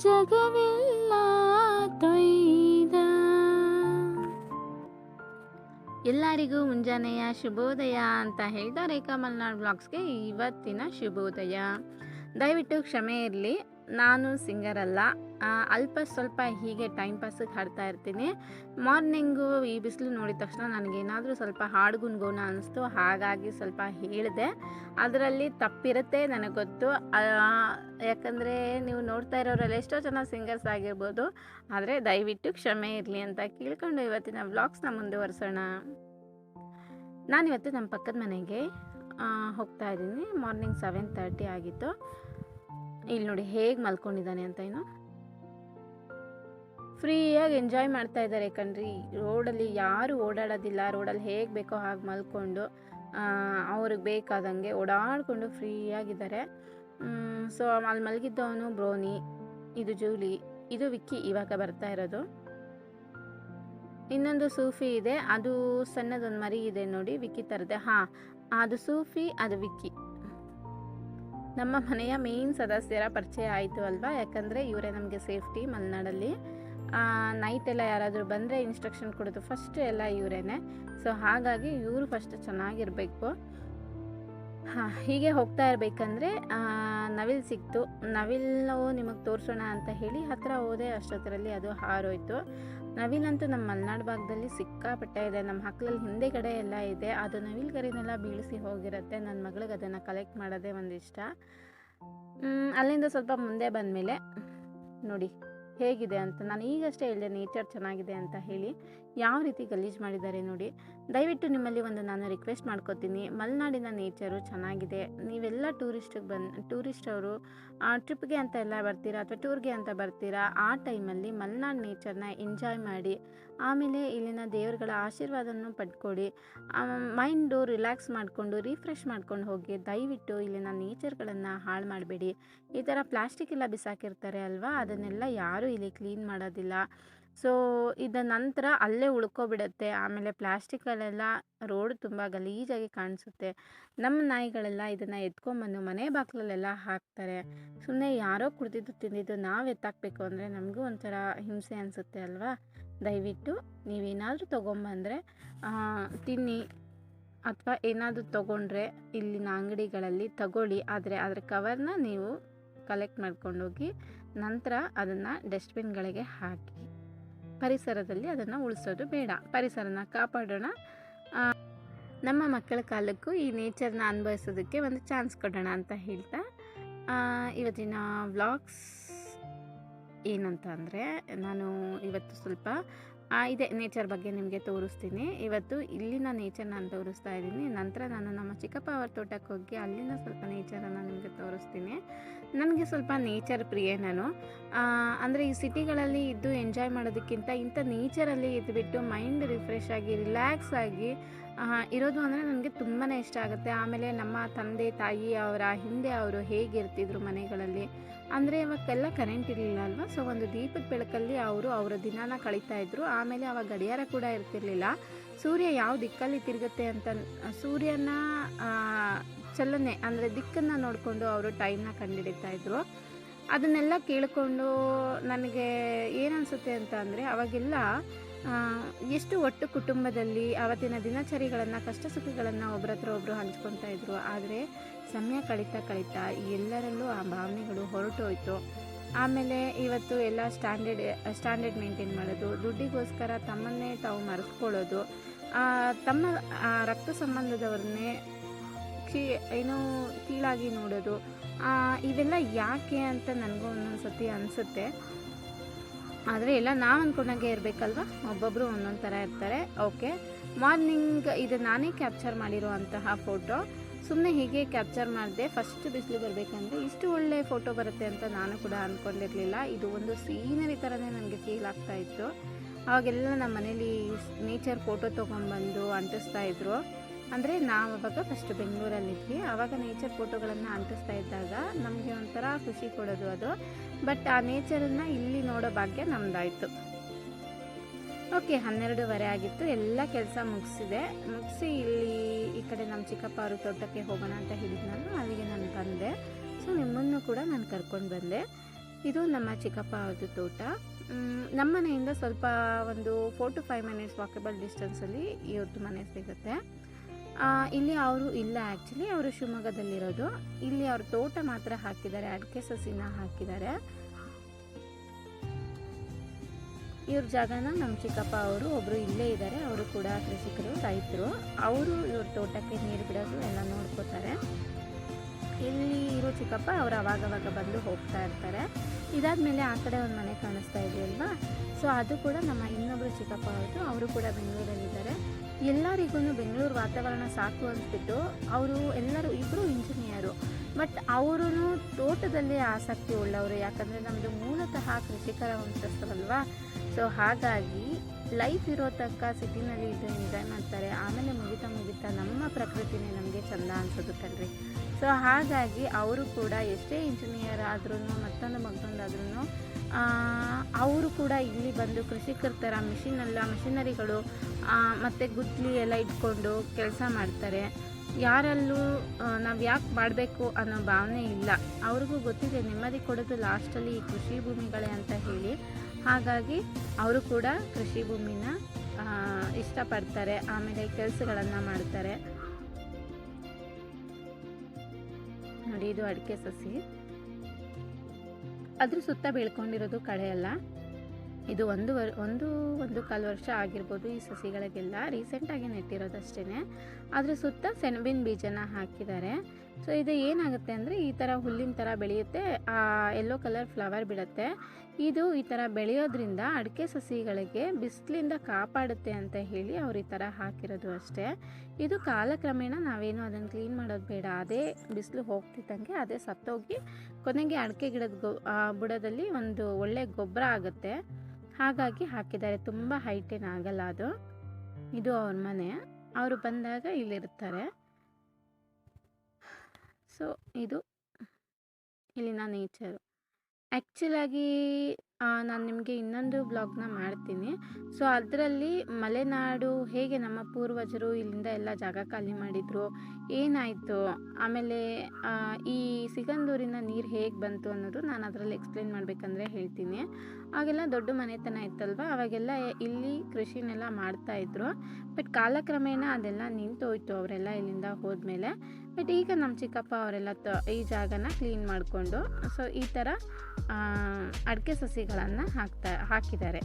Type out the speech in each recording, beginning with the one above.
ಜಗವೆಲ್ಲ ತೊಯ್ದ. ಎಲ್ಲರಿಗೂ ಮುಂಜಾನೆಯ ಶುಭೋದಯ ಅಂತ ಹೇಳ್ತಾರೆ ರೇಖಾ ಮಲ್ನಾಡ್ ಬ್ಲಾಗ್ಸ್ಗೆ ಇವತ್ತಿನ ಶುಭೋದಯ. ದಯವಿಟ್ಟು ಕ್ಷಮೆ ಇರಲಿ. ನಾನು ಸಿಂಗರ್ ಅಲ್ಲ. ಅಲ್ಪ ಸ್ವಲ್ಪ ಹೀಗೆ ಟೈಮ್ ಪಾಸಿಗೆ ಹಾಡ್ತಾ ಇರ್ತೀನಿ. ಮಾರ್ನಿಂಗು ಈ ಬಿಸಿಲು ನೋಡಿದ ತಕ್ಷಣ ನನಗೇನಾದರೂ ಸ್ವಲ್ಪ ಹಾಡು ಅನ್ನಿಸ್ತು ಹಾಗಾಗಿ ಸ್ವಲ್ಪ ಹೇಳಿದೆ. ಅದರಲ್ಲಿ ತಪ್ಪಿರುತ್ತೆ ನನಗೆ ಗೊತ್ತು. ಯಾಕಂದರೆ ನೀವು ನೋಡ್ತಾ ಇರೋರಲ್ಲಿ ಎಷ್ಟೋ ಜನ ಸಿಂಗರ್ಸ್ ಆಗಿರ್ಬೋದು. ಆದರೆ ದಯವಿಟ್ಟು ಕ್ಷಮೆ ಇರಲಿ ಅಂತ ಕೇಳ್ಕೊಂಡು ಇವತ್ತಿನ ವ್ಲಾಗ್ಸ್ನ ಮುಂದುವರಿಸೋಣ. ನಾನಿವತ್ತು ನಮ್ಮ ಪಕ್ಕದ ಮನೆಗೆ ಹೋಗ್ತಾ ಇದ್ದೀನಿ. ಮಾರ್ನಿಂಗ್ ಸೆವೆನ್ ತರ್ಟಿ ಆಗಿತ್ತು. ಇಲ್ಲಿ ನೋಡಿ ಹೇಗೆ ಮಲ್ಕೊಂಡಿದ್ದಾನೆ ಅಂತ ಏನು ಫ್ರೀಯಾಗಿ ಎಂಜಾಯ್ ಮಾಡ್ತಾ ಇದ್ದಾರೆ ಕಣ್ರಿ. ರೋಡಲ್ಲಿ ಯಾರು ಓಡಾಡೋದಿಲ್ಲ. ರೋಡಲ್ಲಿ ಹೇಗೆ ಬೇಕೋ ಹಾಗೆ ಮಲ್ಕೊಂಡು ಅವ್ರಿಗೆ ಬೇಕಾದಂಗೆ ಓಡಾಡಿಕೊಂಡು ಫ್ರೀಯಾಗಿದ್ದಾರೆ ಸೊ ಅಲ್ಲಿ ಮಲಗಿದ್ದವನು ಬ್ರೋನಿ, ಇದು ಜೂಲಿ, ಇದು ವಿಕ್ಕಿ ಇವಾಗ ಬರ್ತಾ ಇರೋದು. ಇನ್ನೊಂದು ಸೂಫಿ ಇದೆ. ಅದು ಸಣ್ಣದೊಂದು ಮರಿ ಇದೆ ನೋಡಿ, ವಿಕ್ಕಿ ತರದೆ. ಹಾಂ, ಅದು ಸೂಫಿ, ಅದು ವಿಕ್ಕಿ. ನಮ್ಮ ಮನೆಯ ಮೇನ್ ಸದಸ್ಯರ ಪರಿಚಯ ಆಯಿತು ಅಲ್ವಾ? ಯಾಕಂದರೆ ಇವರೇ ನಮಗೆ ಸೇಫ್ಟಿ ಮಲೆನಾಡಲ್ಲಿ. ನೈಟ್ ಎಲ್ಲ ಯಾರಾದರೂ ಬಂದರೆ ಇನ್ಸ್ಟ್ರಕ್ಷನ್ ಕೊಡೋದು ಫಸ್ಟ್ ಎಲ್ಲ ಇವರೇನೆ. ಸೊ ಹಾಗಾಗಿ ಇವರು ಫಸ್ಟ್ ಚೆನ್ನಾಗಿರಬೇಕು. ಹಾಂ, ಹೀಗೆ ಹೋಗ್ತಾ ಇರಬೇಕಂದ್ರೆ ನವಿಲ್ ಸಿಕ್ತು. ನವಿಲು ನಿಮಗೆ ತೋರಿಸೋಣ ಅಂತ ಹೇಳಿ ಹತ್ತಿರ ಹೋದೆ ಅಷ್ಟೊತ್ತರಲ್ಲಿ ಅದು ಹಾರೋಯ್ತು. ನವಿಲಂತೂ ನಮ್ಮ ಮಲೆನಾಡು ಭಾಗದಲ್ಲಿ ಸಿಕ್ಕಾಪಟ್ಟೆ ಇದೆ. ನಮ್ಮ ಹಕ್ಕಲಲ್ಲಿ ಹಿಂದೆಗಡೆ ಎಲ್ಲ ಇದೆ. ಅದು ನವಿಲ್ ಗರಿನೆಲ್ಲ ಬೀಳಿಸಿ ಹೋಗಿರುತ್ತೆ. ನನ್ನ ಮಗಳಿಗೆ ಅದನ್ನು ಕಲೆಕ್ಟ್ ಮಾಡೋದೇ ಒಂದಿಷ್ಟ. ಇಷ್ಟ ಅಲ್ಲಿಂದ ಸ್ವಲ್ಪ ಮುಂದೆ ಬಂದಮೇಲೆ ನೋಡಿ. ಹೇಗಿದೆ ಅಂತ ನಾನು ಈಗಷ್ಟೇ ಹೇಳಿದೆ ನೇಚರ್ ಚೆನ್ನಾಗಿದೆ ಅಂತ ಹೇಳಿ ಯಾವ ರೀತಿ ಗಲೀಜು ಮಾಡಿದ್ದಾರೆ ನೋಡಿ. ದಯವಿಟ್ಟು ನಿಮ್ಮಲ್ಲಿ ಒಂದು ನಾನು ರಿಕ್ವೆಸ್ಟ್ ಮಾಡ್ಕೋತೀನಿ. ಮಲೆನಾಡಿನ ನೇಚರು ಚೆನ್ನಾಗಿದೆ. ನೀವೆಲ್ಲ ಟೂರಿಸ್ಟಿಗೆ ಬಂದು ಟೂರಿಸ್ಟ್ ಅವರು ಟ್ರಿಪ್ಗೆ ಅಂತ ಎಲ್ಲ ಬರ್ತೀರಾ ಅಥವಾ ಟೂರ್ಗೆ ಅಂತ ಬರ್ತೀರಾ? ಆ ಟೈಮಲ್ಲಿ ಮಲೆನಾಡು ನೇಚರ್ನ ಎಂಜಾಯ್ ಮಾಡಿ ಆಮೇಲೆ ಇಲ್ಲಿನ ದೇವರುಗಳ ಆಶೀರ್ವಾದವನ್ನು ಪಡ್ಕೊಳ್ಳಿ ಮೈಂಡು ರಿಲ್ಯಾಕ್ಸ್ ಮಾಡಿಕೊಂಡು, ರಿಫ್ರೆಶ್ ಮಾಡ್ಕೊಂಡು ಹೋಗಿ, ದಯವಿಟ್ಟು ಇಲ್ಲಿನ ನೇಚರ್ಗಳನ್ನು ಹಾಳು ಮಾಡಬೇಡಿ. ಈ ಥರ ಪ್ಲಾಸ್ಟಿಕ್ ಎಲ್ಲ ಬಿಸಾಕಿರ್ತಾರೆ ಅಲ್ವಾ? ಅದನ್ನೆಲ್ಲ ಯಾರೂ ಇಲ್ಲಿ ಕ್ಲೀನ್ ಮಾಡೋದಿಲ್ಲ. ಸೊ, ಇದ ನಂತರ ಅಲ್ಲೇ ಉಳ್ಕೊಬಿಡುತ್ತೆ. ಆಮೇಲೆ ಪ್ಲಾಸ್ಟಿಕ್ಕಲ್ಲೆಲ್ಲ ರೋಡ್ ತುಂಬ ಗಲೀಜಾಗಿ ಕಾಣಿಸುತ್ತೆ. ನಮ್ಮ ನಾಯಿಗಳೆಲ್ಲ ಇದನ್ನು ಎತ್ಕೊಂಬಂದು ಮನೆ ಬಾಗಿಲಲ್ಲೆಲ್ಲ ಹಾಕ್ತಾರೆ. ಸುಮ್ಮನೆ ಯಾರೋ ಕುಡ್ದಿದ್ದು ತಿಂದಿದ್ದು ನಾವು ಎತ್ತಾಕಬೇಕು ಅಂದರೆ ನಮಗೂ ಒಂಥರ ಹಿಂಸೆ ಅನಿಸುತ್ತೆ ಅಲ್ವಾ? ದಯವಿಟ್ಟು ನೀವೇನಾದರೂ ತೊಗೊಂಬಂದರೆ ತಿನ್ನಿ. ಅಥವಾ ಏನಾದರೂ ತೊಗೊಂಡ್ರೆ ಇಲ್ಲಿನ ಅಂಗಡಿಗಳಲ್ಲಿ ತಗೊಳ್ಳಿ. ಆದರೆ ಅದರ ಕವರ್ನ ನೀವು ಕಲೆಕ್ಟ್ ಮಾಡ್ಕೊಂಡೋಗಿ ನಂತರ ಅದನ್ನು ಡಸ್ಟ್ಬಿನ್ಗಳಿಗೆ ಹಾಕಿ. ಪರಿಸರದಲ್ಲಿ ಅದನ್ನು ಉಳಿಸೋದು ಬೇಡ. ಪರಿಸರನ ಕಾಪಾಡೋಣ. ನಮ್ಮ ಮಕ್ಕಳ ಕಾಲಕ್ಕೂ ಈ ನೇಚರ್ನ ಅನುಭವಿಸೋದಕ್ಕೆ ಒಂದು ಚಾನ್ಸ್ ಕೊಡೋಣ ಅಂತ ಹೇಳ್ತಾ ಇವತ್ತಿನ ವ್ಲಾಗ್ಸ್ ಏನಂತ ಅಂದರೆ ನಾನು ಇವತ್ತು ಸ್ವಲ್ಪ ಇದೆ ನೇಚರ್ ಬಗ್ಗೆ ನಿಮಗೆ ತೋರಿಸ್ತೀನಿ. ಇವತ್ತು ಇಲ್ಲಿನ ನೇಚರ್ ನಾನು ತೋರಿಸ್ತಾ ಇದ್ದೀನಿ. ನಂತರ ನಾನು ನಮ್ಮ ಚಿಕ್ಕಪ್ಪ ಅವ್ರ ತೋಟಕ್ಕೆ ಹೋಗಿ ಅಲ್ಲಿನ ಸ್ವಲ್ಪ ನೇಚರನ್ನು ನಿಮಗೆ ತೋರಿಸ್ತೀನಿ. ನನಗೆ ಸ್ವಲ್ಪ ನೇಚರ್ ಪ್ರಿಯೆ ನಾನು. ಅಂದರೆ ಈ ಸಿಟಿಗಳಲ್ಲಿ ಇದ್ದು ಎಂಜಾಯ್ ಮಾಡೋದಕ್ಕಿಂತ ಇಂಥ ನೇಚರಲ್ಲಿ ಇದ್ದುಬಿಟ್ಟು ಮೈಂಡ್ ರಿಫ್ರೆಶ್ ಆಗಿ ರಿಲ್ಯಾಕ್ಸ್ ಆಗಿ ಇರೋದು ಅಂದರೆ ನನಗೆ ತುಂಬಾ ಇಷ್ಟ ಆಗುತ್ತೆ. ಆಮೇಲೆ ನಮ್ಮ ತಂದೆ, ತಾಯಿ, ಅವರ ಹಿಂದೆ ಅವರು ಹೇಗಿರ್ತಿದ್ರು ಮನೆಗಳಲ್ಲಿ. ಅಂದರೆ ಇವಾಗೆಲ್ಲ ಕರೆಂಟ್ ಇರಲಿಲ್ಲ ಅಲ್ವಾ? ಸೊ ಒಂದು ದೀಪದ ಬೆಳಕಲ್ಲಿ ಅವರು ಅವರ ದಿನಾನ ಕಳೀತಾ ಇದ್ರು. ಆಮೇಲೆ ಅವಾಗ ಗಡಿಯಾರ ಕೂಡ ಇರ್ತಿರ್ಲಿಲ್ಲ. ಸೂರ್ಯ ಯಾವ ದಿಕ್ಕಲ್ಲಿ ತಿರುಗುತ್ತೆ ಅಂತ, ಸೂರ್ಯನ ಚಲನೆ ಅಂದರೆ ದಿಕ್ಕನ್ನು ನೋಡಿಕೊಂಡು ಅವರು ಟೈಮ್ನ ಕಂಡುಹಿಡಿತಾ ಇದ್ರು. ಅದನ್ನೆಲ್ಲ ಕೇಳಿಕೊಂಡು ನನಗೆ ಏನನ್ಸುತ್ತೆ ಅಂತ ಅಂದರೆ ಅವಾಗೆಲ್ಲ ಎಷ್ಟು ಒಟ್ಟು ಕುಟುಂಬದಲ್ಲಿ ಅವತ್ತಿನ ದಿನಚರಿಗಳನ್ನು ಕಷ್ಟ ಸುಖಗಳನ್ನು ಒಬ್ಬರ ಹತ್ರ ಒಬ್ಬರು ಹಂಚ್ಕೊತಾ ಇದ್ರು. ಆದರೆ ಸಮಯ ಕಳೀತಾ ಕಳೀತಾ ಎಲ್ಲರಲ್ಲೂ ಆ ಭಾವನೆಗಳು ಹೊರಟೋಯ್ತು. ಆಮೇಲೆ ಇವತ್ತು ಎಲ್ಲ ಸ್ಟ್ಯಾಂಡರ್ಡ್ ಸ್ಟ್ಯಾಂಡರ್ಡ್ ಮೇಂಟೈನ್ ಮಾಡೋದು, ದುಡ್ಡಿಗೋಸ್ಕರ ತಮ್ಮನ್ನೇ ತಾವು ಮರೆಸ್ಕೊಳ್ಳೋದು ತಮ್ಮ ರಕ್ತ ಸಂಬಂಧದವ್ರನ್ನೇ ಕೀ ಏನೋ ಕೀಳಾಗಿ ನೋಡೋದು. ಇದೆಲ್ಲ ಯಾಕೆ ಅಂತ ನನಗೂ ಒಂದೊಂದು ಸತಿ ಅನಿಸುತ್ತೆ. ಆದರೆ ಎಲ್ಲ ನಾವು ಅಂದ್ಕೊಂಡಂಗೆ ಇರಬೇಕಲ್ವ? ಒಬ್ಬೊಬ್ಬರು ಒಂದೊಂದು ಥರ ಇರ್ತಾರೆ. ಓಕೆ. ಮಾರ್ನಿಂಗ್ ಇದು ನಾನೇ ಕ್ಯಾಪ್ಚರ್ ಮಾಡಿರುವಂತಹ ಫೋಟೋ. ಸುಮ್ಮನೆ ಹೀಗೆ ಕ್ಯಾಪ್ಚರ್ ಮಾಡಿದೆ ಫಸ್ಟ್ ಬಿಸಿಲು ಬರಬೇಕಂದ್ರೆ ಇಷ್ಟು ಒಳ್ಳೆ ಫೋಟೋ ಬರುತ್ತೆ ಅಂತ ನಾನು ಕೂಡ ಅಂದ್ಕೊಂಡಿರಲಿಲ್ಲ ಇದು ಒಂದು ಸೀನರಿ ಥರನೇ ನನಗೆ ಫೀಲ್ ಆಗ್ತಾ ಇತ್ತು. ನಮ್ಮ ಮನೇಲಿ ನೇಚರ್ ಫೋಟೋ ತೊಗೊಂಡ್ಬಂದು ಅಂಟಿಸ್ತಾ ಇದ್ರು. ಅಂದರೆ ನಾವು ಅವಾಗ ಫಸ್ಟ್ ಬೆಂಗಳೂರಲ್ಲಿದ್ವಿ. ಆವಾಗ ನೇಚರ್ ಫೋಟೋಗಳನ್ನು ಅಂಟಿಸ್ತಾ ಇದ್ದಾಗ ನಮಗೆ ಒಂಥರ ಖುಷಿ ಕೊಡೋದು ಅದು. ಬಟ್ ಆ ನೇಚರನ್ನು ಇಲ್ಲಿ ನೋಡೋ ಭಾಗ್ಯ ನಮ್ಮದಾಯಿತು ಓಕೆ ಹನ್ನೆರಡೂವರೆ ಆಗಿತ್ತು. ಎಲ್ಲ ಕೆಲಸ ಮುಗಿಸಿದೆ. ಮುಗಿಸಿ ಇಲ್ಲಿ ಈ ಕಡೆ ನಮ್ಮ ಚಿಕ್ಕಪ್ಪ ಅವರು ತೋಟಕ್ಕೆ ಹೋಗೋಣ ಅಂತ ಹೇಳಿದ್ನಲ್ಲ ಅಲ್ಲಿಗೆ ನಾನು ಬಂದೆ. ಸೊ ನಿಮ್ಮನ್ನು ಕೂಡ ನಾನು ಕರ್ಕೊಂಡು ಬಂದೆ. ಇದು ನಮ್ಮ ಚಿಕ್ಕಪ್ಪ ಅವ್ರದ್ದು ತೋಟ. ನಮ್ಮ ಮನೆಯಿಂದ ಸ್ವಲ್ಪ ಒಂದು four to five minutes walkable ಡಿಸ್ಟೆನ್ಸಲ್ಲಿ ಇವ್ರದ್ದು ಮನೆ ಸಿಗುತ್ತೆ. ಇಲ್ಲಿ ಅವರು ಇಲ್ಲ ಆ್ಯಕ್ಚುಲಿ ಅವರು ಶಿವಮೊಗ್ಗದಲ್ಲಿರೋದು. ಇಲ್ಲಿ ಅವ್ರ ತೋಟ ಮಾತ್ರ ಹಾಕಿದ್ದಾರೆ, ಅಡಿಕೆ ಸಸಿನ ಹಾಕಿದ್ದಾರೆ. ಇವ್ರ ಜಾಗನ ನಮ್ಮ ಚಿಕ್ಕಪ್ಪ ಅವರು ಒಬ್ಬರು ಇಲ್ಲೇ ಇದ್ದಾರೆ, ಅವರು ಕೂಡ ಕೃಷಿಕರು, ರೈತರು. ಅವರು ಇವ್ರ ತೋಟಕ್ಕೆ ನೀರು ಬಿಡೋದು ಎಲ್ಲ ನೋಡ್ಕೋತಾರೆ. ಇಲ್ಲಿ ಇರೋ ಚಿಕ್ಕಪ್ಪ ಅವರು ಅವಾಗವಾಗ ಬಂದು ಹೋಗ್ತಾ ಇರ್ತಾರೆ. ಇದಾದಮೇಲೆ ಆ ಕಡೆ ಒಂದು ಮನೆ ಕಾಣಿಸ್ತಾ ಇದೆಯಲ್ವಾ ಸೊ ಅದು ಕೂಡ ನಮ್ಮ ಇನ್ನೊಬ್ಬರು ಚಿಕ್ಕಪ್ಪ ಅವರು ಅವರು ಕೂಡ ಬೆಂಗಳೂರಲ್ಲಿದ್ದಾರೆ. ಎಲ್ಲರಿಗೂ ಬೆಂಗಳೂರು ವಾತಾವರಣ ಸಾಕು ಅಂದ್ಬಿಟ್ಟು ಅವರು ಎಲ್ಲರೂ ಇಬ್ಬರು ಇಂಜಿನಿಯರು. ಬಟ್ ಅವರು ತೋಟದಲ್ಲಿ ಆಸಕ್ತಿ ಉಳ್ಳವರು. ಯಾಕಂದರೆ ನಮ್ಮದು ಮೂಲತಃ ಕೃಷಿಕರ ವಂಶಸ್ಥರಲ್ವಾ? ಸೊ ಹಾಗಾಗಿ ಲೈಫ್ ಇರೋ ತನಕ ಸಿಟಿನಲ್ಲಿ ಇದ್ದು ಎಂಜಾಯ್ ಮಾಡ್ತಾರೆ. ಆಮೇಲೆ ಮುಗಿತಾ ಮುಗಿತಾ ನಮ್ಮ ಪ್ರಕೃತಿನೇ ನಮಗೆ ಚಂದ ಅನ್ಸೋದು ಕಣ್ರಿ. ಸೊ ಹಾಗಾಗಿ ಅವರು ಕೂಡ ಎಷ್ಟೇ ಇಂಜಿನಿಯರ್ ಆದ್ರೂ ಮತ್ತೊಂದು ಮತ್ತೊಂದಾದ್ರೂ ಅವರು ಕೂಡ ಇಲ್ಲಿ ಬಂದು ಕೃಷಿಕರ ಥರ ಮಿಷಿನೆಲ್ಲ ಮಿಷಿನರಿಗಳು ಮತ್ತು ಗುದ್ಲಿ ಎಲ್ಲ ಇಟ್ಕೊಂಡು ಕೆಲಸ ಮಾಡ್ತಾರೆ. ಯಾರಲ್ಲೂ ನಾವು ಯಾಕೆ ಮಾಡಬೇಕು ಅನ್ನೋ ಭಾವನೆ ಇಲ್ಲ. ಅವ್ರಿಗೂ ಗೊತ್ತಿದೆ, ನೆಮ್ಮದಿ ಕೊಡೋದು ಲಾಸ್ಟಲ್ಲಿ ಈ ಕೃಷಿ ಭೂಮಿಗಳೇ ಅಂತ ಹೇಳಿ. ಹಾಗಾಗಿ ಅವರು ಕೂಡ ಕೃಷಿ ಭೂಮಿನ ಇಷ್ಟಪಡ್ತಾರೆ. ಆಮೇಲೆ ಕೆಲಸಗಳನ್ನು ಮಾಡ್ತಾರೆ. ನೋಡಿ, ಇದು ಅಡಿಕೆ ಸಸಿ. ಅದ್ರ ಸುತ್ತ ಬೆಳ್ಕೊಂಡಿರೋದು ಕಳೆ ಅಲ್ಲ. ಇದು ಒಂದು ವರ್, ಒಂದು ಒಂದು ಕಾಲು ವರ್ಷ ಆಗಿರ್ಬೋದು ಈ ಸಸಿಗಳಿಗೆಲ್ಲ. ರೀಸೆಂಟಾಗಿ ನೆಟ್ಟಿರೋದಷ್ಟೇ ಅದ್ರ ಸುತ್ತ ಸೆಣಬಿನ ಬೀಜನ ಹಾಕಿದ್ದಾರೆ. ಸೊ ಇದು ಏನಾಗುತ್ತೆ ಅಂದರೆ ಈ ಥರ ಹುಲ್ಲಿನ ಥರ ಬೆಳೆಯುತ್ತೆ. ಎಲ್ಲೋ ಕಲರ್ ಫ್ಲವರ್ ಬಿಡುತ್ತೆ. ಇದು ಈ ಥರ ಬೆಳೆಯೋದ್ರಿಂದ ಅಡಿಕೆ ಸಸಿಗಳಿಗೆ ಬಿಸಿಲಿಂದ ಕಾಪಾಡುತ್ತೆ ಅಂತ ಹೇಳಿ ಅವ್ರು ಈ ಥರ ಹಾಕಿರೋದು ಅಷ್ಟೇ. ಇದು ಕಾಲಕ್ರಮೇಣ ನಾವೇನು ಅದನ್ನು ಕ್ಲೀನ್ ಮಾಡೋದು ಬೇಡ. ಅದೇ ಬಿಸಿಲು ಹೋಗ್ತಿದ್ದಂಗೆ ಅದೇ ಸತ್ತೋಗಿ ಕೊನೆಗೆ ಅಡಿಕೆ ಗಿಡದ ಬುಡದಲ್ಲಿ ಒಂದು ಒಳ್ಳೆ ಗೊಬ್ಬರ ಆಗುತ್ತೆ. ಹಾಗಾಗಿ ಹಾಕಿದ್ದಾರೆ. ತುಂಬ ಹೈಟೇನಾಗಲ್ಲ ಅದು. ಇದು ಅವ್ರ ಮನೆ. ಅವರು ಬಂದಾಗ ಇಲ್ಲಿರ್ತಾರೆ. ಸೊ ಇದು ಇಲ್ಲಿನ ನೇಚರು. ಆ್ಯಕ್ಚುಲಾಗಿ ನಾನು ನಿಮಗೆ ಇನ್ನೊಂದು ಬ್ಲಾಗ್ನ ಮಾಡ್ತೀನಿ. ಸೊ, ಅದರಲ್ಲಿ ಮಲೆನಾಡು ಹೇಗೆ ನಮ್ಮ ಪೂರ್ವಜರು ಇಲ್ಲಿಂದ ಎಲ್ಲ ಜಾಗ ಖಾಲಿ ಮಾಡಿದರು, ಏನಾಯಿತು, ಆಮೇಲೆ ಈ ಸಿಗಂದೂರಿನ ನೀರು ಹೇಗೆ ಬಂತು ಅನ್ನೋದು ನಾನು ಅದರಲ್ಲಿ ಎಕ್ಸ್ಪ್ಲೇನ್ ಮಾಡಬೇಕಂದ್ರೆ ಹೇಳ್ತೀನಿ. ಆಗೆಲ್ಲ ದೊಡ್ಡ ಮನೆತನ ಇತ್ತಲ್ವ, ಅವಾಗೆಲ್ಲ ಇಲ್ಲಿ ಕೃಷಿನೆಲ್ಲ ಮಾಡ್ತಾಯಿದ್ರು ಬಟ್ ಕಾಲಕ್ರಮೇಣ ಅದೆಲ್ಲ ನಿಂತೋಯ್ತು ಅವರೆಲ್ಲ ಇಲ್ಲಿಂದ ಹೋದ್ಮೇಲೆ. ಬಟ್ ಈಗ ನಮ್ಮ ಚಿಕ್ಕಪ್ಪ ಅವರೆಲ್ಲ ತ, ಈ ಜಾಗನ ಕ್ಲೀನ್ ಮಾಡಿಕೊಂಡು, ಸೊ, ಈ ಥರ ಅಡಿಕೆ ಸಸಿಗಳನ್ನು ಹಾಕ್ತಾ, ಹಾಕಿದ್ದಾರೆ.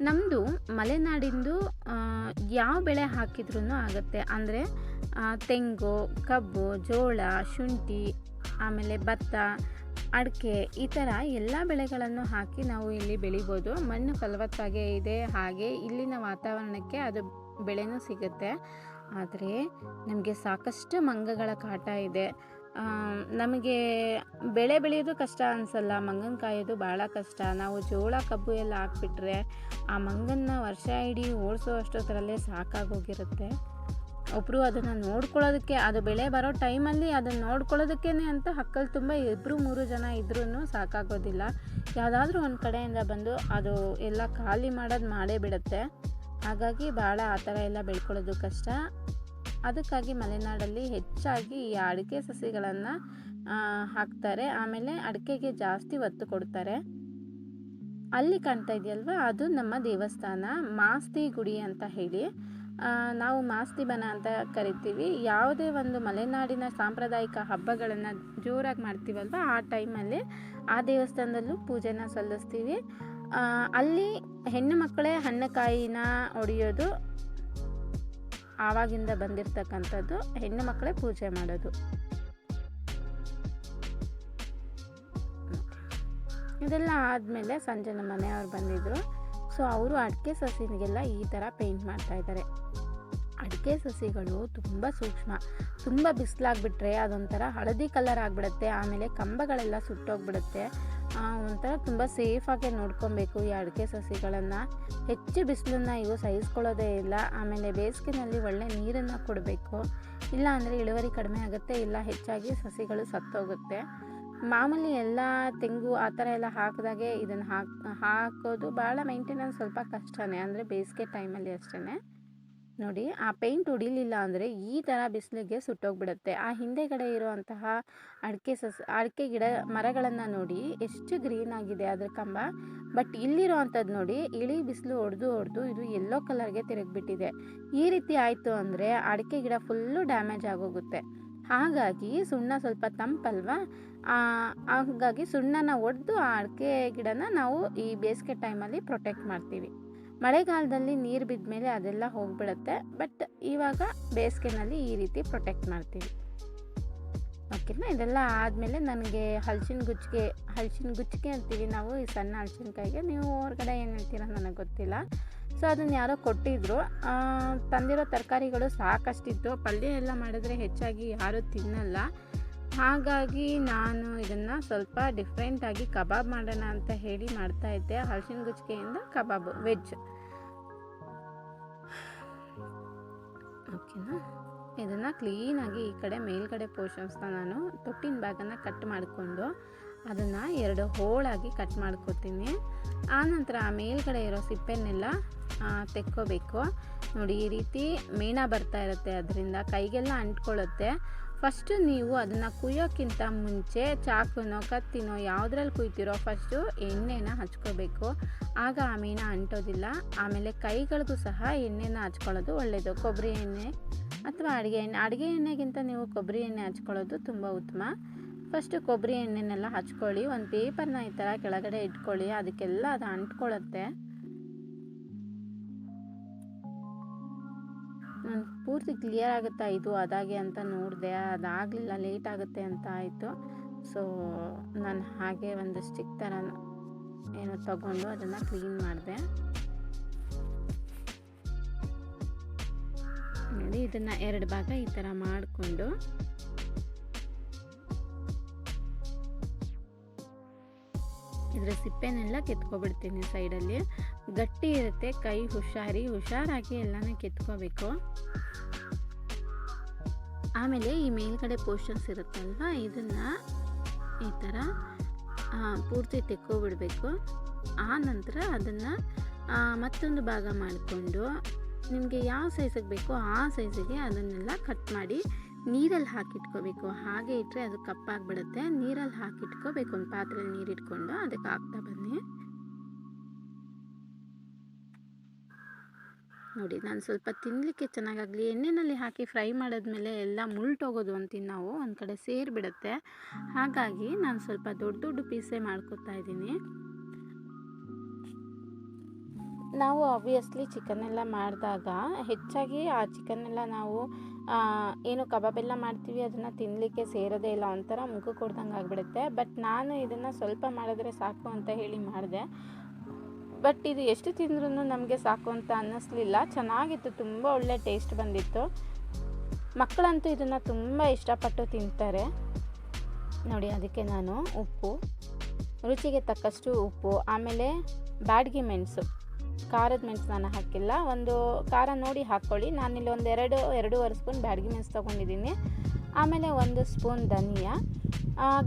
ನಮ್ಮದು ಮಲೆನಾಡಿಂದು ಯಾವ ಬೆಳೆ ಹಾಕಿದ್ರೂ ಆಗುತ್ತೆ. ಅಂದರೆ ತೆಂಗು, ಕಬ್ಬು, ಜೋಳ, ಶುಂಠಿ, ಆಮೇಲೆ ಭತ್ತ, ಅಡಿಕೆ ಈ ಥರ ಎಲ್ಲ ಬೆಳೆಗಳನ್ನು ಹಾಕಿ ನಾವು ಇಲ್ಲಿ ಬೆಳಿಬೋದು. ಮಣ್ಣು ಫಲವತ್ತಾಗೇ ಇದೆ ಹಾಗೆ ಇಲ್ಲಿನ ವಾತಾವರಣಕ್ಕೆ ಅದು ಬೆಳೆನೂ ಸಿಗುತ್ತೆ. ಆದರೆ, ನಮಗೆ ಸಾಕಷ್ಟು ಮಂಗಗಳ ಕಾಟ ಇದೆ. ನಮಗೆ ಬೆಳೆ ಬೆಳೆಯೋದು ಕಷ್ಟ ಅನಿಸಲ್ಲ, ಮಂಗನ ಕಾಯೋದು ಭಾಳ ಕಷ್ಟ. ನಾವು ಜೋಳ, ಕಬ್ಬು ಎಲ್ಲ ಹಾಕ್ಬಿಟ್ರೆ ಆ ಮಂಗನ್ನ ವರ್ಷ ಇಡೀ ಓಡಿಸೋ ಅಷ್ಟೊತ್ತರಲ್ಲೇ ಸಾಕಾಗೋಗಿರುತ್ತೆ. ಒಬ್ಬರು ಅದನ್ನು ನೋಡ್ಕೊಳ್ಳೋದಕ್ಕೆ, ಅದು ಬೆಳೆ ಬರೋ ಟೈಮಲ್ಲಿ ಅದನ್ನು ನೋಡ್ಕೊಳ್ಳೋದಕ್ಕೇ ಅಂತ ಹಕ್ಕಲ್ ತುಂಬ ಇಬ್ಬರು ಮೂರು ಜನ ಇದ್ರೂ ಸಾಕಾಗೋದಿಲ್ಲ. ಯಾವುದಾದ್ರೂ ಒಂದು ಕಡೆಯಿಂದ ಬಂದು ಅದು ಎಲ್ಲ ಖಾಲಿ ಮಾಡೋದು ಮಾಡೇ ಬಿಡುತ್ತೆ. ಹಾಗಾಗಿ ಭಾಳ ಆ ಥರ ಎಲ್ಲ ಬೆಳ್ಕೊಳ್ಳೋದು ಕಷ್ಟ. ಅದಕ್ಕಾಗಿ ಮಲೆನಾಡಲ್ಲಿ ಹೆಚ್ಚಾಗಿ ಈ ಅಡಿಕೆ ಸಸಿಗಳನ್ನು ಹಾಕ್ತಾರೆ. ಆಮೇಲೆ ಅಡಿಕೆಗೆ ಜಾಸ್ತಿ ಒತ್ತು ಕೊಡ್ತಾರೆ. ಅಲ್ಲಿ ಕಾಣ್ತಾ ಇದೆಯಲ್ವ? ಅದು ನಮ್ಮ ದೇವಸ್ಥಾನ. ಮಾಸ್ತಿ ಗುಡಿ ಅಂತ ಹೇಳಿ. ನಾವು ಮಾಸ್ತಿ ಬನ ಅಂತ ಕರಿತೀವಿ. ಯಾವುದೇ ಒಂದು ಮಲೆನಾಡಿನ ಸಾಂಪ್ರದಾಯಿಕ ಹಬ್ಬಗಳನ್ನು ಜೋರಾಗಿ ಮಾಡ್ತೀವಲ್ವ? ಆ ಟೈಮಲ್ಲಿ ಆ ದೇವಸ್ಥಾನದಲ್ಲೂ ಪೂಜೆನ ಸಲ್ಲಿಸ್ತೀವಿ. ಅಲ್ಲಿ ಹೆಣ್ಣು ಮಕ್ಕಳೇ ಹಣ್ಣುಕಾಯಿನ ಒಡೆಯೋದು ಆವಾಗಿಂದ ಬಂದಿರತಕ್ಕಂಥದ್ದು ಹೆಣ್ಣು ಮಕ್ಕಳೇ ಪೂಜೆ ಮಾಡೋದು. ಇದೆಲ್ಲ ಆದಮೇಲೆ ಸಂಜೆ ನಮ್ಮ ಮನೆಯವ್ರು ಬಂದಿದ್ದರು ಸೊ ಅವರು ಅಡಿಕೆ ಸಸಿನಿಗೆಲ್ಲ ಈ ಥರ ಪೇಂಟ್ ಮಾಡ್ತಾ ಇದ್ದಾರೆ. ಅಡಿಕೆ ಸಸಿಗಳು ತುಂಬ ಸೂಕ್ಷ್ಮ, ತುಂಬ ಬಿಸಿಲಾಗ್ಬಿಟ್ರೆ ಅದೊಂಥರ ಹಳದಿ ಕಲರ್ ಆಗಿಬಿಡುತ್ತೆ, ಆಮೇಲೆ ಕಂಬಗಳೆಲ್ಲ ಸುಟ್ಟೋಗ್ಬಿಡುತ್ತೆ. ಒಂಥರ ತುಂಬ ಸೇಫಾಗಿ ನೋಡ್ಕೊಬೇಕು ಈ ಅಡಿಕೆ ಸಸಿಗಳನ್ನು. ಹೆಚ್ಚು ಬಿಸಿಲನ್ನು ಇವು ಸಹಿಸ್ಕೊಳ್ಳೋದೇ ಇಲ್ಲ, ಆಮೇಲೆ ಬೇಸಿಗೆನಲ್ಲಿ ಒಳ್ಳೆ ನೀರನ್ನು ಕೊಡಬೇಕು. ಇಲ್ಲ ಅಂದರೆ ಇಳುವರಿ ಕಡಿಮೆ ಆಗುತ್ತೆ, ಇಲ್ಲ ಹೆಚ್ಚಾಗಿ ಸಸಿಗಳು ಸತ್ತೋಗುತ್ತೆ. ಮಾಮೂಲಿ ಎಲ್ಲ ತೆಂಗು ಆ ಥರ ಎಲ್ಲ ಹಾಕಿದಾಗೆ ಇದನ್ನು ಹಾಕಿ, ಹಾಕೋದು ಭಾಳ ಮೈಂಟೆನೆನ್ಸ್ ಸ್ವಲ್ಪ ಕಷ್ಟನೇ, ಅಂದರೆ ಬೇಸಿಗೆ ಟೈಮಲ್ಲಿ ಅಷ್ಟೇ ನೋಡಿ, ಆ ಪೇಂಟ್ ಹೊಡಿಲಿಲ್ಲ ಅಂದರೆ ಈ ಥರ ಬಿಸಿಲಿಗೆ ಸುಟ್ಟೋಗ್ಬಿಡುತ್ತೆ. ಆ ಹಿಂದೆಗಡೆ ಇರುವಂತಹ ಅಡಿಕೆ ಸಸ್, ಅಡಿಕೆ ಗಿಡ ಮರಗಳನ್ನು ನೋಡಿ ಎಷ್ಟು ಗ್ರೀನ್ ಆಗಿದೆ ಅದ್ರ ಕಂಬ. ಬಟ್ ಇಲ್ಲಿರೋ ಅಂಥದ್ದು ನೋಡಿ, ಇಳಿ ಬಿಸಿಲು ಹೊಡೆದು ಹೊಡೆದು ಇದು ಎಲ್ಲೋ ಕಲರ್ಗೆ ತಿರುಗಿಬಿಟ್ಟಿದೆ. ಈ ರೀತಿ ಆಯಿತು ಅಂದರೆ ಅಡಿಕೆ ಗಿಡ ಫುಲ್ಲು ಡ್ಯಾಮೇಜ್ ಆಗೋಗುತ್ತೆ. ಹಾಗಾಗಿ ಸುಣ್ಣ ಸ್ವಲ್ಪ ತಂಪಲ್ವಾ? ಹಾಗಾಗಿ ಸುಣ್ಣನ ಒಡೆದು ಆ ಅಡಿಕೆ ಗಿಡನ ನಾವು ಈ ಬೇಸಿಗೆ ಟೈಮಲ್ಲಿ ಪ್ರೊಟೆಕ್ಟ್ ಮಾಡ್ತೀವಿ. ಮಳೆಗಾಲದಲ್ಲಿ ನೀರು ಬಿದ್ದ ಮೇಲೆ ಅದೆಲ್ಲ ಹೋಗಿಬಿಡುತ್ತೆ. ಬಟ್ ಇವಾಗ ಬೇಸಿಗೆನಲ್ಲಿ ಈ ರೀತಿ ಪ್ರೊಟೆಕ್ಟ್ ಮಾಡ್ತೀವಿ. ಓಕೆನಾ? ಇದೆಲ್ಲ ಆದಮೇಲೆ ನನಗೆ ಹಲಸಿನ ಗುಚ್ಚಿಗೆ ಹಲಸಿನ ಗುಚ್ಚಿಗೆ ಅಂತೀವಿ ನಾವು, ಈ ಸಣ್ಣ ಹಲಸಿನಕಾಯಿಗೆ. ನೀವು ಹೊರಗಡೆ ಏನು ಹೇಳ್ತೀರಾ ನನಗೆ ಗೊತ್ತಿಲ್ಲ. ಸೊ ಅದನ್ನು ಯಾರೋ ಕೊಟ್ಟಿದ್ದರು ತಂದಿರೋ ತರಕಾರಿಗಳು ಸಾಕಷ್ಟಿತ್ತು. ಪಲ್ಯ ಎಲ್ಲ ಮಾಡಿದ್ರೆ ಹೆಚ್ಚಾಗಿ ಯಾರೂ ತಿನ್ನಲ್ಲ. ಹಾಗಾಗಿ ನಾನು ಇದನ್ನು ಸ್ವಲ್ಪ ಡಿಫ್ರೆಂಟಾಗಿ ಕಬಾಬ್ ಮಾಡೋಣ ಅಂತ ಹೇಳಿ ಮಾಡ್ತಾಯಿದ್ದೆ ಹಲಸಿನ ಗುಚ್ಚಿಗೆಯಿಂದ ಕಬಾಬ್ ವೆಜ್ ಓಕೆನಾ ಇದನ್ನು ಕ್ಲೀನಾಗಿ ಈ ಕಡೆ ಮೇಲ್ಗಡೆ ಪೋರ್ಷನ್ಸ್ನ ನಾನು ತೊಟ್ಟಿನ ಭಾಗನ ಕಟ್ ಮಾಡಿಕೊಂಡು ಅದನ್ನು ಎರಡು ಹೋಳಾಗಿ ಕಟ್ ಮಾಡ್ಕೊತೀನಿ. ಆನಂತರ ಆ ಮೇಲ್ಗಡೆ ಇರೋ ಸಿಪ್ಪೆನೆಲ್ಲ ತೆಕ್ಕೋಬೇಕು. ನೋಡಿ, ಈ ರೀತಿ ಮೇಣ ಬರ್ತಾ ಇರುತ್ತೆ, ಅದರಿಂದ ಕೈಗೆಲ್ಲ ಅಂಟ್ಕೊಳ್ಳುತ್ತೆ. ಫಸ್ಟು ನೀವು ಅದನ್ನು ಕುಯ್ಯೋಕ್ಕಿಂತ ಮುಂಚೆ ಚಾಕುನೋ, ಕತ್ತಿನೋ ಯಾವುದ್ರಲ್ಲಿ ಕುಯ್ತಿರೋ ಫಸ್ಟು ಎಣ್ಣೆನ ಹಚ್ಕೋಬೇಕು. ಆಗ ಆ ಮೀನ ಅಂಟೋದಿಲ್ಲ. ಆಮೇಲೆ ಕೈಗಳಿಗೂ ಸಹ ಎಣ್ಣೆನ ಹಚ್ಕೊಳ್ಳೋದು ಒಳ್ಳೆಯದು ಕೊಬ್ಬರಿ ಎಣ್ಣೆ ಅಥವಾ ಅಡುಗೆ ಎಣ್ಣೆ. ಅಡುಗೆ ಎಣ್ಣೆಗಿಂತ ನೀವು ಕೊಬ್ಬರಿ ಎಣ್ಣೆ ಹಚ್ಕೊಳ್ಳೋದು ತುಂಬ ಉತ್ತಮ. ಫಸ್ಟು ಕೊಬ್ಬರಿ ಎಣ್ಣೆನೆಲ್ಲ ಹಚ್ಕೊಳ್ಳಿ. ಒಂದು ಪೇಪರ್ನ ಈ ಥರ ಕೆಳಗಡೆ ಇಟ್ಕೊಳ್ಳಿ. ಅದಕ್ಕೆಲ್ಲ ಅದು ಅಂಟ್ಕೊಳ್ಳುತ್ತೆ. ನಾನು ಪೂರ್ತಿ ಕ್ಲಿಯರ್ ಆಗುತ್ತಾ ಇದು ಅದಾಗೆ ಅಂತ ನೋಡಿದೆ, ಅದಾಗಲಿಲ್ಲ ಲೇಟ್ ಆಗುತ್ತೆ ಅಂತ ಆಯಿತು. ಸೊ ನಾನು ಹಾಗೆ ಒಂದು ಸ್ಟಿಕ್ ಥರ ಏನೋ ತಗೊಂಡು ಅದನ್ನು ಕ್ಲೀನ್ ಮಾಡಿದೆ. ನೋಡಿ, ಇದನ್ನು ಎರಡು ಭಾಗ ಈ ಥರ ಮಾಡಿಕೊಂಡು. ಇದರ ಸಿಪ್ಪೆನೆಲ್ಲ ಕೆತ್ಕೊಬಿಡ್ತೀನಿ ಸೈಡಲ್ಲಿ ಗಟ್ಟಿ ಇರುತ್ತೆ, ಕೈ ಹುಷಾರಿ, ಹುಷಾರಾಗಿ ಎಲ್ಲನೂ ಕೆತ್ಕೋಬೇಕು. ಆಮೇಲೆ ಈ ಮೇಲ್ಗಡೆ ಪೋರ್ಷನ್ಸ್ ಇರುತ್ತಲ್ವ, ಇದನ್ನು ಈ ಥರ ಪೂರ್ತಿ ತೆಕ್ಕೋಬಿಡಬೇಕು. ಆ ನಂತರ ಅದನ್ನು ಮತ್ತೊಂದು ಭಾಗ ಮಾಡಿಕೊಂಡು ನಿಮಗೆ ಯಾವ ಸೈಜಿಗೆ ಬೇಕೋ ಆ ಸೈಜಿಗೆ ಅದನ್ನೆಲ್ಲ ಕಟ್ ಮಾಡಿ ನೀರಲ್ಲಿ ಹಾಕಿಟ್ಕೋಬೇಕು. ಹಾಗೆ ಇಟ್ಟರೆ ಅದು ಕಪ್ಪಾಗಿಬಿಡುತ್ತೆ. ನೀರಲ್ಲಿ ಹಾಕಿಟ್ಕೋಬೇಕು. ಒಂದು ಪಾತ್ರೆಯಲ್ಲಿ ನೀರಿಟ್ಕೊಂಡು ಅದಕ್ಕೆ ಹಾಕ್ತಾ ಬನ್ನಿ. ನೋಡಿ, ನಾನು ಸ್ವಲ್ಪ ತಿನ್ನಲಿಕ್ಕೆ ಚೆನ್ನಾಗಾಗಲಿ ಎಣ್ಣೆಯಲ್ಲಿ ಹಾಕಿ ಫ್ರೈ ಮಾಡಿದ್ಮೇಲೆ ಎಲ್ಲ ಮುಳ್ಟೋಗೋದು ಅಂತೀನಿ ನಾವು, ಒಂದು ಕಡೆ ಸೇರಿಬಿಡುತ್ತೆ. ಹಾಗಾಗಿ ನಾನು ಸ್ವಲ್ಪ ದೊಡ್ಡ ದೊಡ್ಡ ಪೀಸೇ ಮಾಡ್ಕೊತಾ ಇದ್ದೀನಿ. ನಾವು ಆಬ್ವಿಯಸ್ಲಿ ಚಿಕನ್ನೆಲ್ಲ ಮಾಡಿದಾಗ ಹೆಚ್ಚಾಗಿ ಆ ಚಿಕನ್ನೆಲ್ಲ ನಾವು ಏನು ಕಬಾಬೆಲ್ಲ ಮಾಡ್ತೀವಿ, ಅದನ್ನು ತಿನ್ನಲಿಕ್ಕೆ ಸೇರೋದೇ ಇಲ್ಲ, ಒಂಥರ ಮುಖ ಕೊಡ್ದಂಗೆ ಆಗಿಬಿಡುತ್ತೆ ಬಟ್ ನಾನು ಇದನ್ನು ಸ್ವಲ್ಪ ಮಾಡಿದ್ರೆ ಸಾಕು ಅಂತ ಹೇಳಿ ಮಾಡಿದೆ. ಬಟ್ ಇದು ಎಷ್ಟು ತಿಂದ್ರೂ ನಮಗೆ ಸಾಕು ಅಂತ ಅನ್ನಿಸ್ಲಿಲ್ಲ. ಚೆನ್ನಾಗಿತ್ತು, ತುಂಬ ಒಳ್ಳೆ ಟೇಸ್ಟ್ ಬಂದಿತ್ತು. ಮಕ್ಕಳಂತೂ ಇದನ್ನು ತುಂಬ ಇಷ್ಟಪಟ್ಟು ತಿಂತಾರೆ. ನೋಡಿ, ಅದಕ್ಕೆ ನಾನು ಉಪ್ಪು, ರುಚಿಗೆ ತಕ್ಕಷ್ಟು ಉಪ್ಪು, ಆಮೇಲೆ ಬ್ಯಾಡ್ಗಿ ಮೆಣಸು. ಖಾರದ ಮೆಣಸು ನಾನು ಹಾಕಿಲ್ಲ. ಒಂದು ಖಾರ ನೋಡಿ ಹಾಕ್ಕೊಳ್ಳಿ. ನಾನಿಲ್ಲಿ ಒಂದು ಎರಡು ಎರಡೂವರೆ ಸ್ಪೂನ್ ಬ್ಯಾಡ್ಗೆ ಮೆಣಸು ತೊಗೊಂಡಿದ್ದೀನಿ. ಆಮೇಲೆ ಒಂದು ಸ್ಪೂನ್ ಧನಿಯಾ.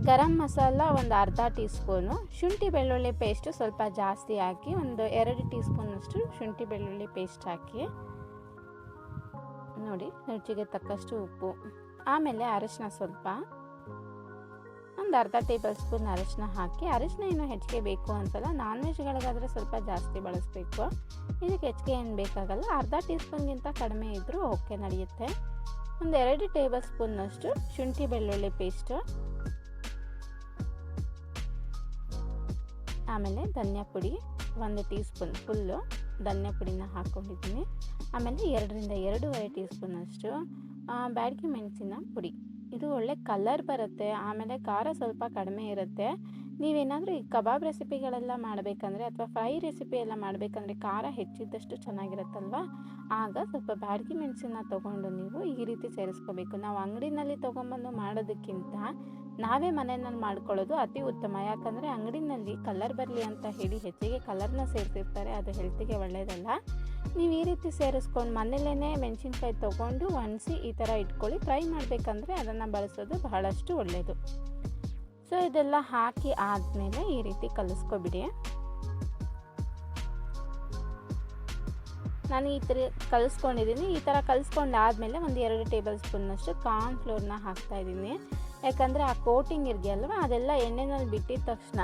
ಗರಂ ಮಸಾಲ ಒಂದು ಅರ್ಧ ಟೀ ಸ್ಪೂನು ಶುಂಠಿ ಬೆಳ್ಳುಳ್ಳಿ ಪೇಸ್ಟು ಸ್ವಲ್ಪ ಜಾಸ್ತಿ ಹಾಕಿ ಒಂದು ಎರಡು ಟೀ ಸ್ಪೂನಷ್ಟು ಶುಂಠಿ ಬೆಳ್ಳುಳ್ಳಿ ಪೇಸ್ಟ್ ಹಾಕಿ. ನೋಡಿ, ರುಚಿಗೆ ತಕ್ಕಷ್ಟು ಉಪ್ಪು, ಆಮೇಲೆ ಅರಶಿನ ಸ್ವಲ್ಪ. ಒಂದು ಅರ್ಧ ಟೇಬಲ್ ಸ್ಪೂನ್ ಅರಶಿನ ಹಾಕಿ, ಅರಶಿನ ಏನು ಹೆಚ್ಚಿಗೆ ಬೇಕು ಅಂತಲ್ಲ ನಾನ್ ವೆಜ್ಗಳಿಗಾದರೆ ಸ್ವಲ್ಪ ಜಾಸ್ತಿ ಬಳಸಬೇಕು. ಇದಕ್ಕೆ ಹೆಚ್ಚಿಗೆ ಏನು ಬೇಕಾಗಲ್ಲ, ಅರ್ಧ ಟೀ ಸ್ಪೂನ್ಗಿಂತ ಕಡಿಮೆ ಇದ್ದರೂ ಓಕೆ, ನಡೆಯುತ್ತೆ. ಒಂದು ಎರಡು ಟೇಬಲ್ ಸ್ಪೂನ್ನಷ್ಟು ಶುಂಠಿ ಬೆಳ್ಳುಳ್ಳಿ ಪೇಸ್ಟು ಆಮೇಲೆ ಧನಿಯಾ ಪುಡಿ ಒಂದು ಟೀ ಸ್ಪೂನ್ ಫುಲ್ಲು ಧನಿಯಾ ಪುಡಿನ ಹಾಕ್ಕೊಂಡಿದ್ದೀನಿ. ಆಮೇಲೆ ಎರಡರಿಂದ ಎರಡೂವರೆ ಟೀ ಸ್ಪೂನಷ್ಟು ಬ್ಯಾಡಗಿ ಮೆಣಸಿನ ಪುಡಿ. ಇದು ಒಳ್ಳೆ ಕಲರ್ ಬರುತ್ತೆ, ಆಮೇಲೆ ಖಾರ ಸ್ವಲ್ಪ ಕಡಿಮೆ ಇರುತ್ತೆ. ನೀವೇನಾದರೂ ಈ ಕಬಾಬ್ ರೆಸಿಪಿಗಳೆಲ್ಲ ಮಾಡಬೇಕಂದ್ರೆ ಅಥವಾ ಫ್ರೈ ರೆಸಿಪಿ ಎಲ್ಲ ಮಾಡಬೇಕಂದ್ರೆ ಖಾರ ಹೆಚ್ಚಿದ್ದಷ್ಟು ಚೆನ್ನಾಗಿರುತ್ತಲ್ವ? ಆಗ ಸ್ವಲ್ಪ ಬಾಡಿಗೆ ಮೆಣಸನ್ನ ತೊಗೊಂಡು ನೀವು ಈ ರೀತಿ ಸೇರಿಸ್ಕೋಬೇಕು. ನಾವು ಅಂಗಡಿನಲ್ಲಿ ತೊಗೊಂಬಂದು ಮಾಡೋದಕ್ಕಿಂತ ನಾವೇ ಮನೆಯಲ್ಲಿ ಮಾಡ್ಕೊಳ್ಳೋದು ಅತಿ ಉತ್ತಮ. ಯಾಕಂದರೆ ಅಂಗಡಿನಲ್ಲಿ ಕಲರ್ ಬರಲಿ ಅಂತ ಹೇಳಿ ಹೆಚ್ಚಿಗೆ ಕಲರ್ನ ಸೇರಿಸಿರ್ತಾರೆ, ಅದು ಹೆಲ್ತಿಗೆ ಒಳ್ಳೆಯದಲ್ಲ ನೀವು ಈ ರೀತಿ ಸೇರಿಸ್ಕೊಂಡು ಮನೆಯಲ್ಲೇ ಮೆಣಸಿನ್ಕಾಯಿ ತೊಗೊಂಡು ಒಣಸಿ ಈ ಥರ ಇಟ್ಕೊಳ್ಳಿ. ಫ್ರೈ ಮಾಡಬೇಕಂದ್ರೆ ಅದನ್ನು ಬಳಸೋದು ಬಹಳಷ್ಟು ಒಳ್ಳೆಯದು ಸೊ, ಇದೆಲ್ಲ ಹಾಕಿ ಆದಮೇಲೆ ಈ ರೀತಿ ಕಲಿಸ್ಕೊಬಿಡಿ. ನಾನು ಈ ಥರ ಕಲಿಸ್ಕೊಂಡಿದ್ದೀನಿ. ಈ ಥರ ಕಲಿಸ್ಕೊಂಡಾದಮೇಲೆ ಒಂದು ಎರಡು ಟೇಬಲ್ ಸ್ಪೂನ್ನಷ್ಟು ಕಾರ್ನ್ಫ್ಲೋರ್ನ ಹಾಕ್ತಾಯಿದ್ದೀನಿ ಯಾಕಂದರೆ ಆ ಕೋಟಿಂಗ್ ಇರ್ಗೆಯಲ್ವ ಅದೆಲ್ಲ ಎಣ್ಣೆನಲ್ಲಿ ಬಿಟ್ಟಿದ ತಕ್ಷಣ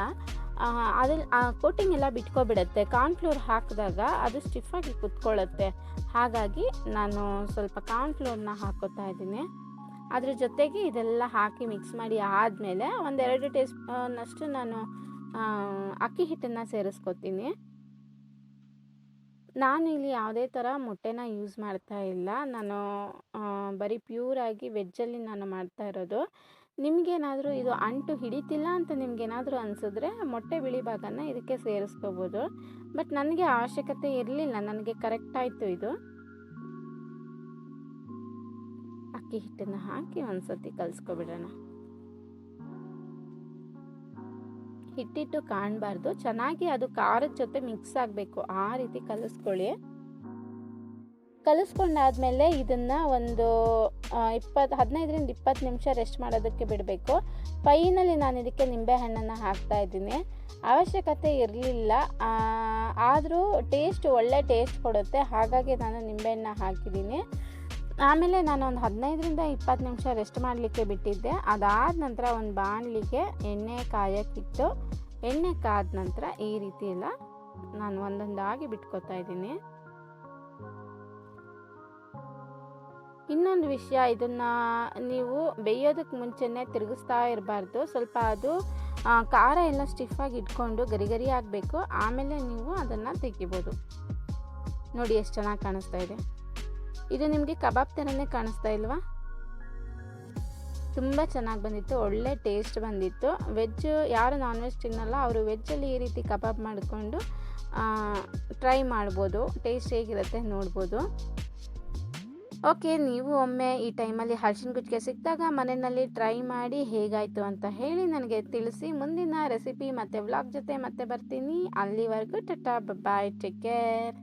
ಅದೆಲ್ಲ ಆ ಕೋಟಿಂಗ್ ಎಲ್ಲ ಬಿಟ್ಕೊಬಿಡುತ್ತೆ. ಕಾರ್ನ್ಫ್ಲೋರ್ ಹಾಕಿದಾಗ ಅದು ಸ್ಟಿಫಾಗಿ ಕುತ್ಕೊಳ್ಳುತ್ತೆ. ಹಾಗಾಗಿ ನಾನು ಸ್ವಲ್ಪ ಕಾರ್ನ್ಫ್ಲೋರ್ನ ಹಾಕೋತಾ ಇದ್ದೀನಿ. ಅದ್ರ ಜೊತೆಗೆ ಇದೆಲ್ಲ ಹಾಕಿ ಮಿಕ್ಸ್ ಮಾಡಿ ಆದಮೇಲೆ ಒಂದೆರಡು ಟೇ ಸ್ಪೂನಷ್ಟು ನಾನು ಅಕ್ಕಿ ಹಿಟ್ಟನ್ನು ಸೇರಿಸ್ಕೊತೀನಿ. ನಾನು ಇಲ್ಲಿ ಯಾವುದೇ ಥರ ಮೊಟ್ಟೆನ ಯೂಸ್ ಮಾಡ್ತಾ ಇಲ್ಲ. ನಾನು ಬರೀ ಪ್ಯೂರಾಗಿ ವೆಜ್ಜಲ್ಲಿ ನಾನು ಮಾಡ್ತಾ ಇರೋದು. ನಿಮಗೇನಾದರೂ ಇದು ಅಂಟು ಹಿಡಿತಿಲ್ಲ ಅಂತ ನಿಮಗೇನಾದರೂ ಅನಿಸಿದ್ರೆ ಮೊಟ್ಟೆ ಬಿಳಿ ಭಾಗನ ಇದಕ್ಕೆ ಸೇರಿಸ್ಕೋಬೋದು. ಬಟ್ ನನಗೆ ಅವಶ್ಯಕತೆ ಇರಲಿಲ್ಲ. ನನಗೆ ಕರೆಕ್ಟ್ ಆಯಿತು ಇದು. ಅಕ್ಕಿ ಹಿಟ್ಟನ್ನು ಹಾಕಿ ಒಂದು ಸತಿ ಕಲಿಸ್ಕೊಬಿಡೋಣ. ಹಿಟ್ಟಿಟ್ಟು ಕಾಣಬಾರ್ದು, ಚೆನ್ನಾಗಿ ಅದು ಖಾರದ ಜೊತೆ ಮಿಕ್ಸ್ ಆಗಬೇಕು. ಆ ರೀತಿ ಕಲಿಸ್ಕೊಳ್ಳಿ. ಕಲಿಸ್ಕೊಂಡಾದ್ಮೇಲೆ ಇದನ್ನು ಒಂದು ಇಪ್ಪತ್ತು ಹದಿನೈದರಿಂದ ಇಪ್ಪತ್ತು ನಿಮಿಷ ರೆಸ್ಟ್ ಮಾಡೋದಕ್ಕೆ ಬಿಡಬೇಕು. ಫೈನಲಿ ನಾನು ಇದಕ್ಕೆ ನಿಂಬೆಹಣ್ಣನ್ನು ಹಾಕ್ತಾ ಇದ್ದೀನಿ. ಅವಶ್ಯಕತೆ ಇರಲಿಲ್ಲ. ಆದರೂ ಟೇಸ್ಟ್ ಒಳ್ಳೆ ಟೇಸ್ಟ್ ಕೊಡುತ್ತೆ. ಹಾಗಾಗಿ ನಾನು ನಿಂಬೆಹಣ್ಣ ಹಾಕಿದ್ದೀನಿ. ಆಮೇಲೆ ನಾನು ಒಂದು ಹದಿನೈದರಿಂದ ಇಪ್ಪತ್ತು ನಿಮಿಷ ರೆಸ್ಟ್ ಮಾಡಲಿಕ್ಕೆ ಬಿಟ್ಟಿದ್ದೆ. ಅದಾದ ನಂತರ ಒಂದು ಬಾಣಲಿಗೆ ಎಣ್ಣೆ ಕಾಯಕ್ಕಿಟ್ಟು, ಎಣ್ಣೆ ಕಾದ ನಂತರ ಈ ರೀತಿ ಎಲ್ಲ ನಾನು ಒಂದೊಂದಾಗಿ ಬಿಟ್ಕೋತಾ ಇದ್ದೀನಿ. ಇನ್ನೊಂದು ವಿಷಯ, ಇದನ್ನು ನೀವು ಬೇಯೋದಕ್ಕೆ ಮುಂಚೆನೇ ತಿರುಗಿಸ್ತಾ ಇರಬಾರ್ದು. ಸ್ವಲ್ಪ ಅದು ಖಾರ ಎಲ್ಲ ಸ್ಟಿಫಾಗಿ ಇಟ್ಕೊಂಡು ಗರಿ ಗರಿ ಆಗಬೇಕು. ಆಮೇಲೆ ನೀವು ಅದನ್ನು ತೆಗಿಬೋದು. ನೋಡಿ ಎಷ್ಟು ಚೆನ್ನಾಗಿ ಕಾಣಿಸ್ತಾ ಇದೆ. ಇದು ನಿಮಗೆ ಕಬಾಬ್ ಥರನೇ ಕಾಣಿಸ್ತಾ ಇಲ್ವಾ? ತುಂಬ ಚೆನ್ನಾಗಿ ಬಂದಿತ್ತು, ಒಳ್ಳೆ ಟೇಸ್ಟ್ ಬಂದಿತ್ತು. ವೆಜ್ ಯಾರು ನಾನ್ ವೆಜ್ ತಿನ್ನಲ್ಲ, ಅವರು ವೆಜ್ಜಲ್ಲಿ ಈ ರೀತಿ ಕಬಾಬ್ ಮಾಡಿಕೊಂಡು ಟ್ರೈ ಮಾಡ್ಬೋದು. ಟೇಸ್ಟ್ ಹೇಗಿರುತ್ತೆ ನೋಡ್ಬೋದು. ಓಕೆ, ನೀವು ಒಮ್ಮೆ ಈ ಟೈಮಲ್ಲಿ ಹಲಸಿನ ಗುಜ್ಜಿಗೆ ಸಿಕ್ಕಿದಾಗ ಮನೆಯಲ್ಲಿ ಟ್ರೈ ಮಾಡಿ ಹೇಗಾಯಿತು ಅಂತ ಹೇಳಿ ನನಗೆ ತಿಳಿಸಿ. ಮುಂದಿನ ರೆಸಿಪಿ ಮತ್ತು ವ್ಲಾಗ್ ಜೊತೆ ಮತ್ತೆ ಬರ್ತೀನಿ. ಅಲ್ಲಿವರೆಗೂ ಟಟಾ ಬಾಯ್ ಟೇಕ್ ಕೇರ್